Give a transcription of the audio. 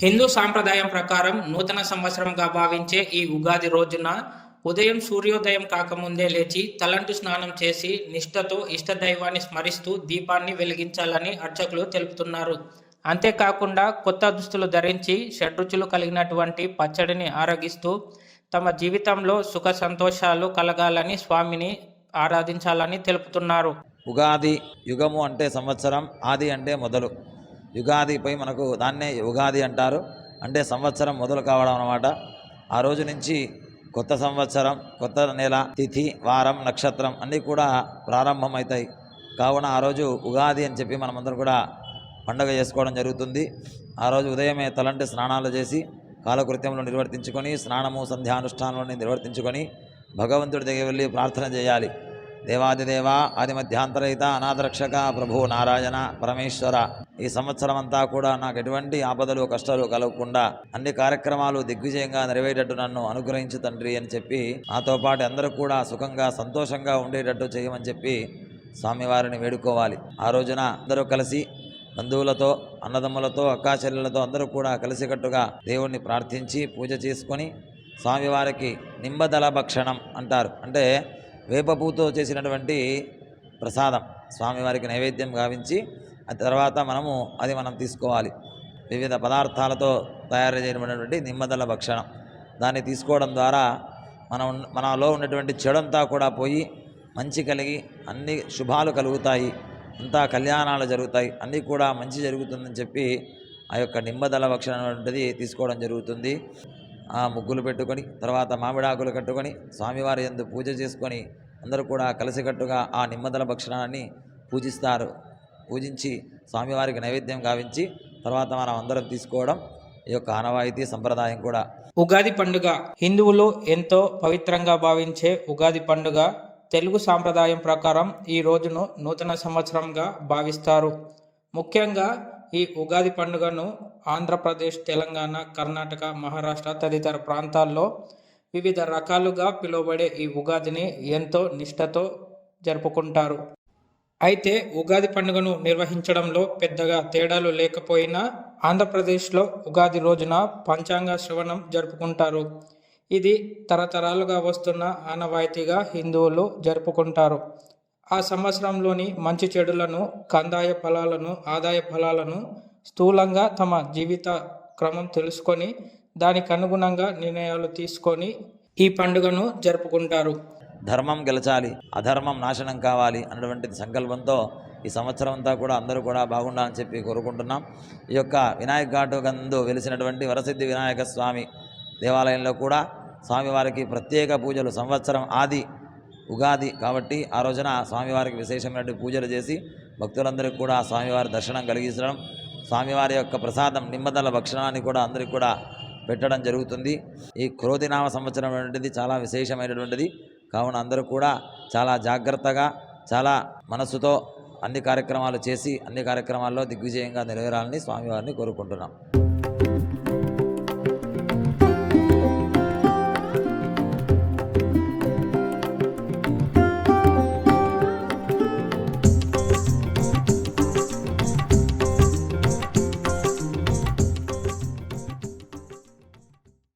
హిందూ సాంప్రదాయం ప్రకారం నూతన సంవత్సరంగా భావించే ఈ ఉగాది రోజున ఉదయం సూర్యోదయం కాకముందే లేచి తలంటు స్నానం చేసి నిష్ఠతో ఇష్టదైవాన్ని స్మరిస్తూ దీపాన్ని వెలిగించాలని అర్చకులు తెలుపుతున్నారు. అంతేకాకుండా కొత్త దుస్తులు ధరించి షడ్రుచులు కలిగినటువంటి పచ్చడిని ఆరగిస్తూ తమ జీవితంలో సుఖ సంతోషాలు కలగాలని స్వామిని ఆరాధించాలని తెలుపుతున్నారు. ఉగాది యుగము అంటే సంవత్సరం ఆది అంటే మొదలు. యుగాదిపై మనకు దాన్నే ఉగాది అంటారు. అంటే సంవత్సరం మొదలు కావడం అన్నమాట. ఆ రోజు నుంచి కొత్త సంవత్సరం కొత్త నెల తిథి వారం నక్షత్రం అన్నీ కూడా ప్రారంభమవుతాయి కావున ఆ రోజు ఉగాది అని చెప్పి మనమందరం కూడా పండగ చేసుకోవడం జరుగుతుంది. ఆ రోజు ఉదయమే తలంటి స్నానాలు చేసి కాలకృత్యంలో నిర్వర్తించుకొని స్నానము సంధ్యానుష్ఠానంలో నిర్వర్తించుకొని భగవంతుడి దగ్గర వెళ్ళి ప్రార్థన చేయాలి. దేవాదిదేవ ఆది మధ్యాంతరహిత అనాథరక్షక ప్రభు నారాయణ పరమేశ్వర. ఈ సంవత్సరం అంతా కూడా నాకు ఎటువంటి ఆపదలు కష్టాలు కలగకుండా అన్ని కార్యక్రమాలు దిగ్విజయంగా నెరవేరేటట్టు నన్ను అనుగ్రహించు తండ్రి అని చెప్పి నాతో పాటు అందరూ కూడా సుఖంగా సంతోషంగా ఉండేటట్టు చేయమని చెప్పి స్వామివారిని వేడుకోవాలి. ఆ రోజున అందరూ కలిసి బంధువులతో అన్నదమ్ములతో అక్కాచెల్లెలతో అందరూ కూడా కలిసికట్టుగా దేవుణ్ణి ప్రార్థించి పూజ చేసుకొని స్వామివారికి నింబదల భక్షణం అంటారు. అంటే వేపపూతో చేసినటువంటి ప్రసాదం స్వామివారికి నైవేద్యం గావించి ఆ తర్వాత మనము అది మనం తీసుకోవాలి. వివిధ పదార్థాలతో తయారు చేయబడినటువంటి నిమ్మదల భక్షణం. దాన్ని తీసుకోవడం ద్వారా మనం మనలో ఉన్నటువంటి చెడంతా కూడా పోయి మంచి కలిగి అన్ని శుభాలు కలుగుతాయి. అంతా కళ్యాణాలు జరుగుతాయి. అన్నీ కూడా మంచి జరుగుతుందని చెప్పి ఆ యొక్క నిమ్మదల భక్షణం తీసుకోవడం జరుగుతుంది. ఆ ముగ్గులు పెట్టుకొని తర్వాత మామిడాకులు కట్టుకొని స్వామివారి యందు పూజ చేసుకొని అందరూ కూడా కలిసికట్టుగా ఆ నిమ్మదల భక్షణాన్ని పూజిస్తారు. పూజించి స్వామివారికి నైవేద్యం గావించి తర్వాత మనం అందరం తీసుకోవడం ఈ యొక్క ఆనవాయితీ సంప్రదాయం కూడా. ఉగాది పండుగ హిందువులు ఎంతో పవిత్రంగా భావించే ఉగాది పండుగ తెలుగు సాంప్రదాయం ప్రకారం ఈ రోజును నూతన సంవత్సరంగా భావిస్తారు. ముఖ్యంగా ఈ ఉగాది పండుగను ఆంధ్రప్రదేశ్ తెలంగాణ కర్ణాటక మహారాష్ట్ర తదితర ప్రాంతాల్లో వివిధ రకాలుగా పిలువబడే ఈ ఉగాదిని ఎంతో నిష్ఠతో జరుపుకుంటారు. అయితే ఉగాది పండుగను నిర్వహించడంలో పెద్దగా తేడాలు లేకపోయినా ఆంధ్రప్రదేశ్లో ఉగాది రోజున పంచాంగ శ్రవణం జరుపుకుంటారు. ఇది తరతరాలుగా వస్తున్న ఆనవాయితీగా హిందువులు జరుపుకుంటారు. ఆ సంవత్సరంలోని మంచి చెడులను కందాయ ఫలాలను ఆదాయ ఫలాలను స్థూలంగా తమ జీవిత క్రమం తెలుసుకొని దానికి అనుగుణంగా నిర్ణయాలు తీసుకొని ఈ పండుగను జరుపుకుంటారు. ధర్మం గెలచాలి అధర్మం నాశనం కావాలి అన్నటువంటి సంకల్పంతో ఈ సంవత్సరం అంతా కూడా అందరూ కూడా బాగుండాలని చెప్పి కోరుకుంటున్నాం. ఈ యొక్క వినాయక ఘాటు గందు వెలిసినటువంటి వరసిద్ధి వినాయక స్వామి దేవాలయంలో కూడా స్వామివారికి ప్రత్యేక పూజలు సంవత్సరం ఆది ఉగాది కాబట్టి ఆ రోజున స్వామివారికి విశేషమైనటువంటి పూజలు చేసి భక్తులందరికీ కూడా స్వామివారి దర్శనం కలిగించడం స్వామివారి యొక్క ప్రసాదం నిమ్మదల భక్షణాన్ని కూడా అందరికీ కూడా పెట్టడం జరుగుతుంది. ఈ క్రోధినామ సంవత్సరం అనేటువంటిది చాలా విశేషమైనటువంటిది. కావున అందరూ కూడా చాలా జాగ్రత్తగా చాలా మనస్సుతో అన్ని కార్యక్రమాలు చేసి అన్ని కార్యక్రమాల్లో దిగ్విజయంగా నెరవేరాలని స్వామివారిని కోరుకుంటున్నాం.